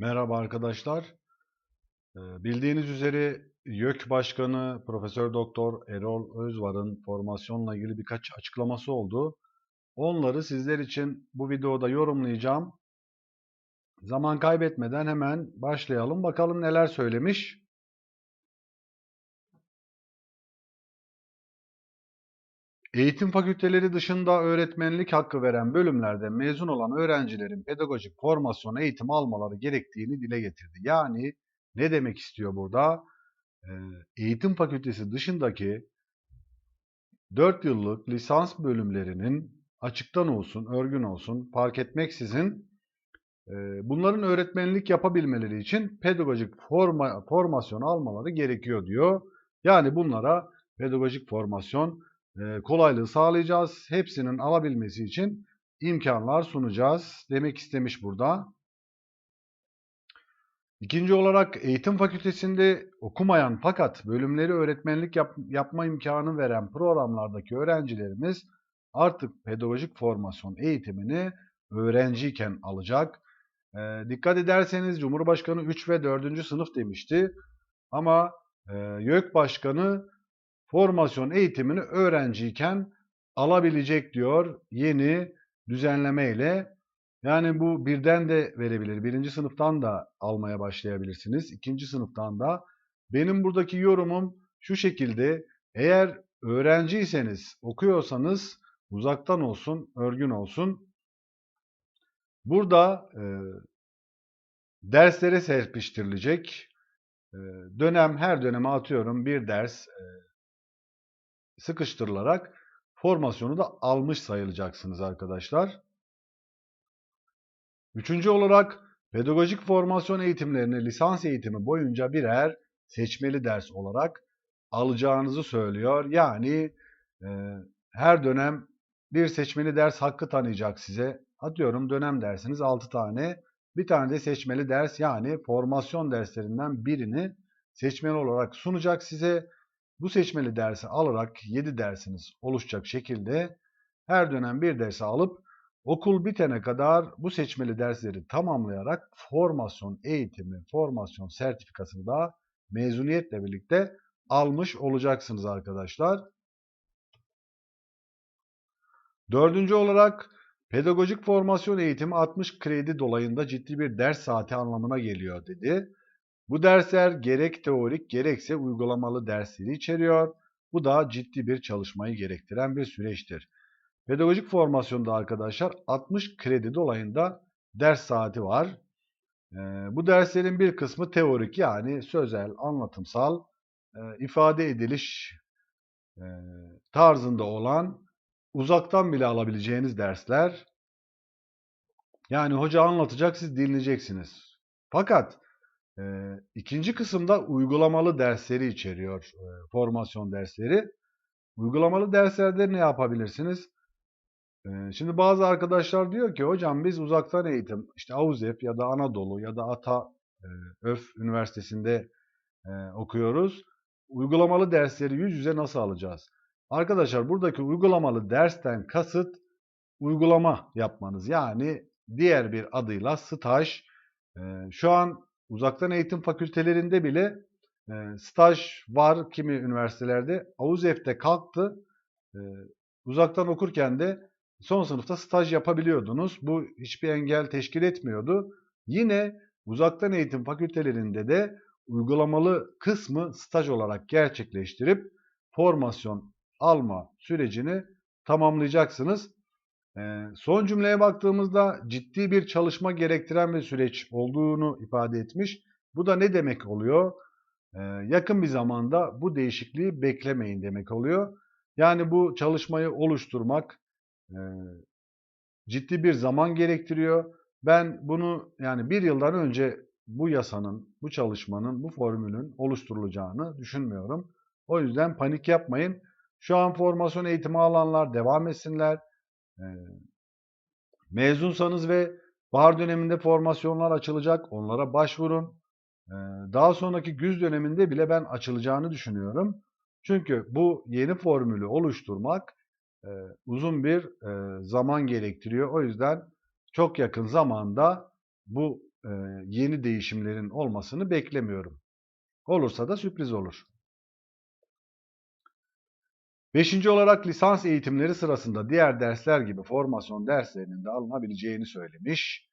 Merhaba arkadaşlar. Ee, Bildiğiniz üzere YÖK Başkanı Profesör Doktor Erol Özvar'ın formasyonla ilgili birkaç açıklaması oldu. Onları sizler için bu videoda yorumlayacağım. Zaman kaybetmeden hemen başlayalım. Bakalım neler söylemiş. Eğitim fakülteleri dışında öğretmenlik hakkı veren bölümlerde mezun olan öğrencilerin pedagojik formasyon eğitimi almaları gerektiğini dile getirdi. Yani ne demek istiyor burada? Ee, Eğitim fakültesi dışındaki 4 yıllık lisans bölümlerinin açıktan olsun, örgün olsun fark etmeksizin e, bunların öğretmenlik yapabilmeleri için pedagojik forma, formasyon almaları gerekiyor diyor. Yani bunlara pedagojik formasyon kolaylığı sağlayacağız. Hepsinin alabilmesi için imkanlar sunacağız demek istemiş burada. İkinci olarak eğitim fakültesinde okumayan fakat bölümleri öğretmenlik yap, yapma imkanı veren programlardaki öğrencilerimiz artık pedagojik formasyon eğitimini öğrenciyken alacak. E, dikkat ederseniz Cumhurbaşkanı 3 ve 4. sınıf demişti. Ama e, YÖK Başkanı formasyon eğitimini öğrenciyken alabilecek diyor yeni düzenleme ile. Yani bu birden de verebilir. Birinci sınıftan da almaya başlayabilirsiniz. İkinci sınıftan da. Benim buradaki yorumum şu şekilde. Eğer öğrenciyseniz, okuyorsanız uzaktan olsun, örgün olsun. Burada e, derslere serpiştirilecek. E, dönem her döneme atıyorum bir ders e, sıkıştırılarak formasyonu da almış sayılacaksınız arkadaşlar. Üçüncü olarak pedagojik formasyon eğitimlerini lisans eğitimi boyunca birer seçmeli ders olarak alacağınızı söylüyor. Yani e, her dönem bir seçmeli ders hakkı tanıyacak size. Atıyorum dönem dersiniz 6 tane. Bir tane de seçmeli ders yani formasyon derslerinden birini seçmeli olarak sunacak size. Bu seçmeli dersi alarak 7 dersiniz oluşacak şekilde her dönem bir dersi alıp okul bitene kadar bu seçmeli dersleri tamamlayarak formasyon eğitimi, formasyon sertifikasını da mezuniyetle birlikte almış olacaksınız arkadaşlar. Dördüncü olarak pedagojik formasyon eğitimi 60 kredi dolayında ciddi bir ders saati anlamına geliyor dedi. Bu dersler gerek teorik gerekse uygulamalı dersleri içeriyor. Bu da ciddi bir çalışmayı gerektiren bir süreçtir. Pedagojik formasyonda arkadaşlar 60 kredi dolayında ders saati var. bu derslerin bir kısmı teorik yani sözel, anlatımsal, ifade ediliş tarzında olan uzaktan bile alabileceğiniz dersler. Yani hoca anlatacak siz dinleyeceksiniz. Fakat e, ikinci kısımda uygulamalı dersleri içeriyor e, formasyon dersleri. Uygulamalı derslerde ne yapabilirsiniz? E, şimdi bazı arkadaşlar diyor ki hocam biz uzaktan eğitim işte AUZEF ya da Anadolu ya da ATA e, ÖF Üniversitesi'nde e, okuyoruz. Uygulamalı dersleri yüz yüze nasıl alacağız? Arkadaşlar buradaki uygulamalı dersten kasıt uygulama yapmanız. Yani diğer bir adıyla staj. E, şu an uzaktan eğitim fakültelerinde bile e, staj var kimi üniversitelerde. AUZEF'te kalktı. E, uzaktan okurken de son sınıfta staj yapabiliyordunuz. Bu hiçbir engel teşkil etmiyordu. Yine uzaktan eğitim fakültelerinde de uygulamalı kısmı staj olarak gerçekleştirip formasyon alma sürecini tamamlayacaksınız. Ee, son cümleye baktığımızda ciddi bir çalışma gerektiren bir süreç olduğunu ifade etmiş. Bu da ne demek oluyor? Ee, yakın bir zamanda bu değişikliği beklemeyin demek oluyor. Yani bu çalışmayı oluşturmak e, ciddi bir zaman gerektiriyor. Ben bunu yani bir yıldan önce bu yasanın, bu çalışmanın, bu formülün oluşturulacağını düşünmüyorum. O yüzden panik yapmayın. Şu an formasyon eğitimi alanlar devam etsinler. Mezunsanız ve bahar döneminde formasyonlar açılacak. Onlara başvurun. Daha sonraki güz döneminde bile ben açılacağını düşünüyorum. Çünkü bu yeni formülü oluşturmak uzun bir zaman gerektiriyor. O yüzden çok yakın zamanda bu yeni değişimlerin olmasını beklemiyorum. Olursa da sürpriz olur. Beşinci olarak lisans eğitimleri sırasında diğer dersler gibi formasyon derslerinin de alınabileceğini söylemiş.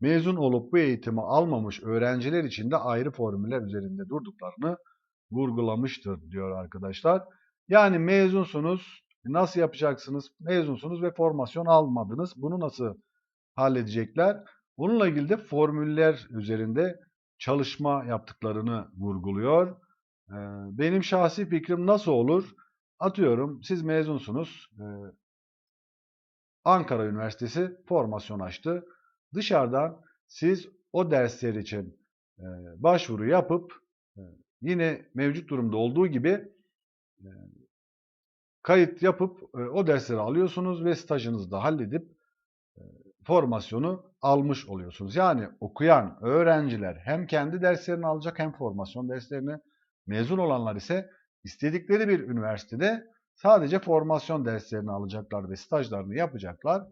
Mezun olup bu eğitimi almamış öğrenciler için de ayrı formüller üzerinde durduklarını vurgulamıştır diyor arkadaşlar. Yani mezunsunuz, nasıl yapacaksınız? Mezunsunuz ve formasyon almadınız. Bunu nasıl halledecekler? Bununla ilgili de formüller üzerinde çalışma yaptıklarını vurguluyor. Ee, Benim şahsi fikrim nasıl olur? Atıyorum siz mezunsunuz. Ee, Ankara Üniversitesi formasyon açtı. Dışarıdan siz o dersler için e, başvuru yapıp e, yine mevcut durumda olduğu gibi e, kayıt yapıp e, o dersleri alıyorsunuz ve stajınızı da halledip e, formasyonu almış oluyorsunuz. Yani okuyan öğrenciler hem kendi derslerini alacak hem formasyon derslerini mezun olanlar ise istedikleri bir üniversitede sadece formasyon derslerini alacaklar ve stajlarını yapacaklar.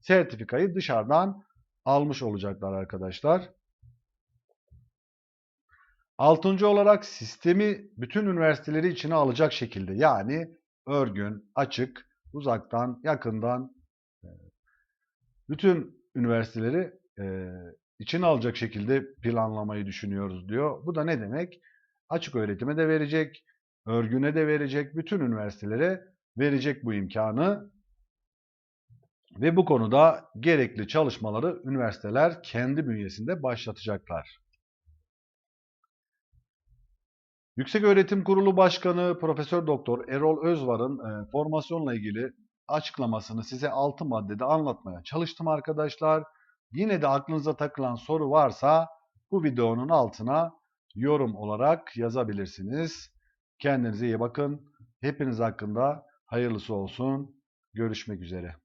Sertifikayı dışarıdan almış olacaklar arkadaşlar. Altıncı olarak sistemi bütün üniversiteleri içine alacak şekilde yani örgün, açık, uzaktan, yakından e, bütün üniversiteleri e, içine alacak şekilde planlamayı düşünüyoruz diyor. Bu da ne demek? Açık öğretime de verecek, örgüne de verecek, bütün üniversitelere verecek bu imkanı. Ve bu konuda gerekli çalışmaları üniversiteler kendi bünyesinde başlatacaklar. Yüksek Öğretim Kurulu Başkanı Profesör Doktor Erol Özvar'ın e, formasyonla ilgili açıklamasını size 6 maddede anlatmaya çalıştım arkadaşlar. Yine de aklınıza takılan soru varsa bu videonun altına yorum olarak yazabilirsiniz. Kendinize iyi bakın. Hepiniz hakkında hayırlısı olsun. Görüşmek üzere.